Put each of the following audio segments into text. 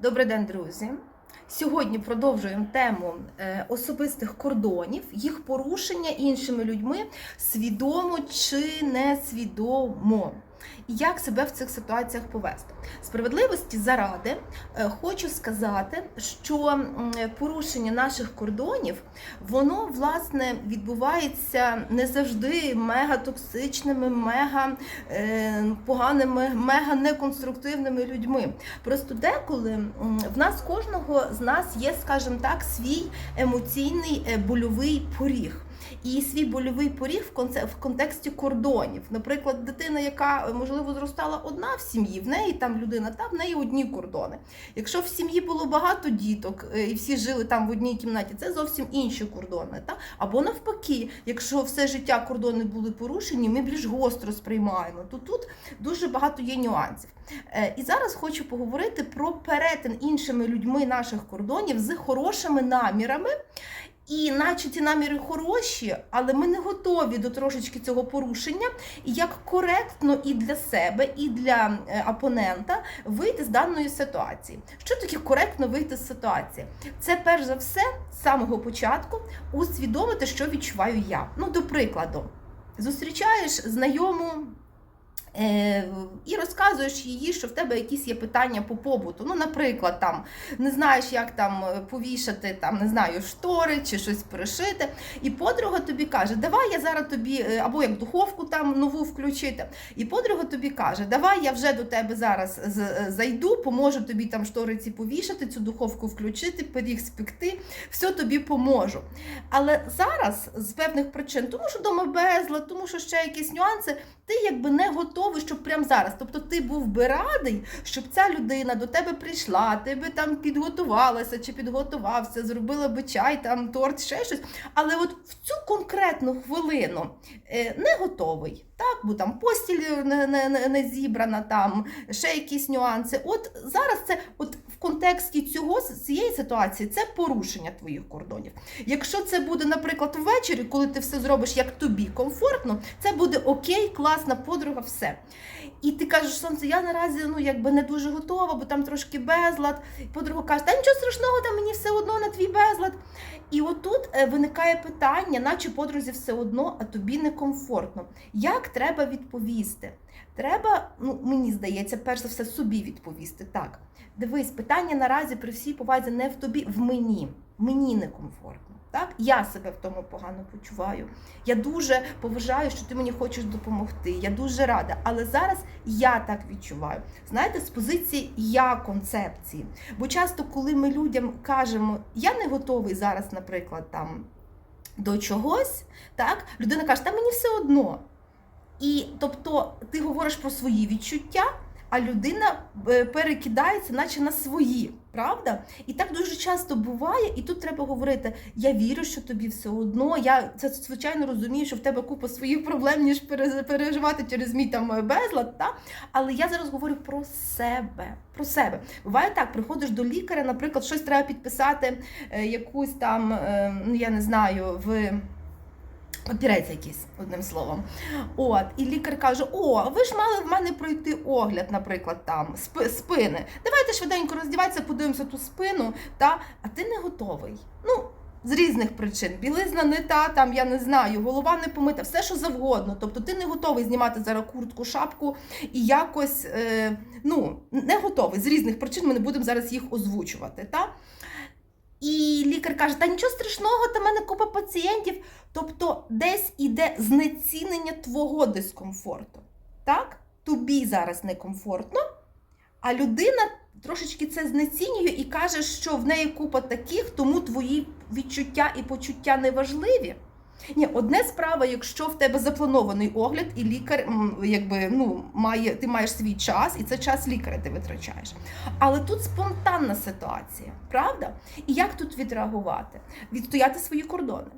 Добрий день, друзі. Сьогодні продовжуємо тему е, особистих кордонів, їх порушення іншими людьми свідомо чи несвідомо. Як себе в цих ситуаціях повести? Справедливості заради е, хочу сказати, що порушення наших кордонів воно власне відбувається не завжди мегатоксичними, мега е, поганими, мега неконструктивними людьми. Просто деколи в нас кожного з нас є, скажімо так, свій емоційний е, больовий поріг. І свій больовий поріг в контексті кордонів. Наприклад, дитина, яка е, можливо зростала одна в сім'ї, в неї там людина, та в неї одні кордони. Якщо в сім'ї було багато діток е, і всі жили там в одній кімнаті, це зовсім інші кордони. Та? Або навпаки, якщо все життя кордони були порушені, ми більш гостро сприймаємо. То тут дуже багато є нюансів. Е, І зараз хочу поговорити про перетин іншими людьми наших кордонів з хорошими намірами. І наче ті наміри хороші, але ми не готові до трошечки цього порушення, і як коректно і для себе, і для е, опонента вийти з даної ситуації. Що таке коректно вийти з ситуації? Це перш за все з самого початку усвідомити, що відчуваю я. Ну, до прикладу, зустрічаєш знайому. Е, І розказуєш їй, що в тебе якісь є питання по побуту. Ну, наприклад, там не знаєш, як там е, повішати там, не знаю, штори чи щось пришити. І подруга тобі каже, давай я зараз тобі, е, або як духовку там нову включити. І подруга тобі каже, давай я вже до тебе зараз зайду, поможу тобі там штори ці повішати, цю духовку включити, пиріг спекти, все тобі поможу. Але зараз з певних причин, тому що вдома безлад, тому що ще якісь нюанси, ти якби не готовий, щоб прямо зараз. Тобто ти був би радий, щоб ця людина до тебе прийшла, ти би там підготувалася чи підготувався, зробила би чай, там торт, ще щось. Але от в цю конкретну хвилину е, не готовий. Так, бо там постіль не, не, не, не зібрана, там ще якісь нюанси. От зараз це от в контексті цього цієї ситуації це порушення твоїх кордонів. Якщо це буде, наприклад, ввечері, коли ти все зробиш як тобі комфортно, це буде окей, класна подруга, все. І ти кажеш, сонце, я наразі ну якби не дуже готова, бо там трошки безлад. Подруга каже, та нічого страшного, там мені все одно на твій безлад. І отут е, виникає питання, наче подрузі все одно, а тобі некомфортно. Як треба відповісти? Треба, ну мені здається, перш за все собі відповісти. Так, дивись, питання наразі при всій повазі не в тобі, в мені. Мені некомфортно. Так, я себе в тому погано почуваю. Я дуже поважаю, що ти мені хочеш допомогти. Я дуже рада. Але зараз я так відчуваю. Знаєте, з позиції я концепції. Бо часто, коли ми людям кажемо, я не готовий зараз, наприклад, там до чогось, так, людина каже, та мені все одно. І тобто ти говориш про свої відчуття, а людина е, перекидається, наче на свої, правда? І так дуже часто буває, і тут треба говорити: я вірю, що тобі все одно. Я це звичайно розумію, що в тебе купа своїх проблем, ніж переживати через мій там е, безлад. Та? Але я зараз говорю про себе. Про себе. Буває так, приходиш до лікаря, наприклад, щось треба підписати, е, якусь там, ну я не знаю, в. Папірець якийсь, одним словом. От, і лікар каже: О, ви ж мали в мене пройти огляд, наприклад, там спи- спини. Давайте швиденько роздіватися, подивимося ту спину, та а ти не готовий. Ну, з різних причин. Білизна не та, там я не знаю, голова не помита, все що завгодно. Тобто ти не готовий знімати зараз куртку, шапку і якось е, ну, не готовий. З різних причин ми не будемо зараз їх озвучувати. Та? І лікар каже, та нічого страшного, та в мене купа пацієнтів. Тобто десь іде знецінення твого дискомфорту. Так? Тобі зараз некомфортно, а людина трошечки це знецінює і каже, що в неї купа таких, тому твої відчуття і почуття не важливі. Ні, одне справа, якщо в тебе запланований огляд, і лікар якби, ну, має, ти маєш свій час, і це час лікаря ти витрачаєш. Але тут спонтанна ситуація, правда? І як тут відреагувати? Відстояти свої кордони.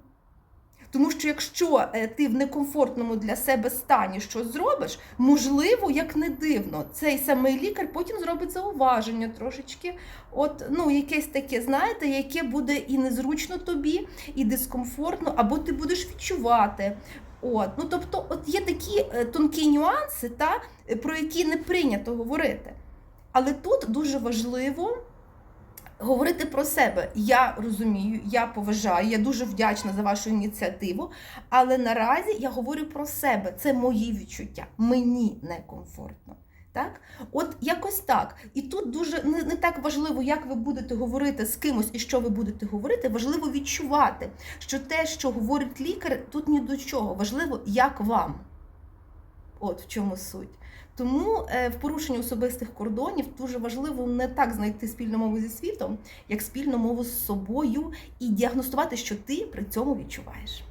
Тому що якщо е, ти в некомфортному для себе стані щось зробиш, можливо, як не дивно, цей самий лікар потім зробить зауваження трошечки, от ну якесь таке, знаєте, яке буде і незручно тобі, і дискомфортно, або ти будеш відчувати. От, ну тобто, от є такі е, тонкі нюанси, та, е, про які не прийнято говорити. Але тут дуже важливо Говорити про себе я розумію, я поважаю, я дуже вдячна за вашу ініціативу. Але наразі я говорю про себе. Це мої відчуття. Мені некомфортно. Так, от якось так. І тут дуже не, не так важливо, як ви будете говорити з кимось і що ви будете говорити. Важливо відчувати, що те, що говорить лікар, тут ні до чого. Важливо, як вам. От в чому суть. Тому е, в порушенні особистих кордонів дуже важливо не так знайти спільну мову зі світом, як спільну мову з собою і діагностувати, що ти при цьому відчуваєш.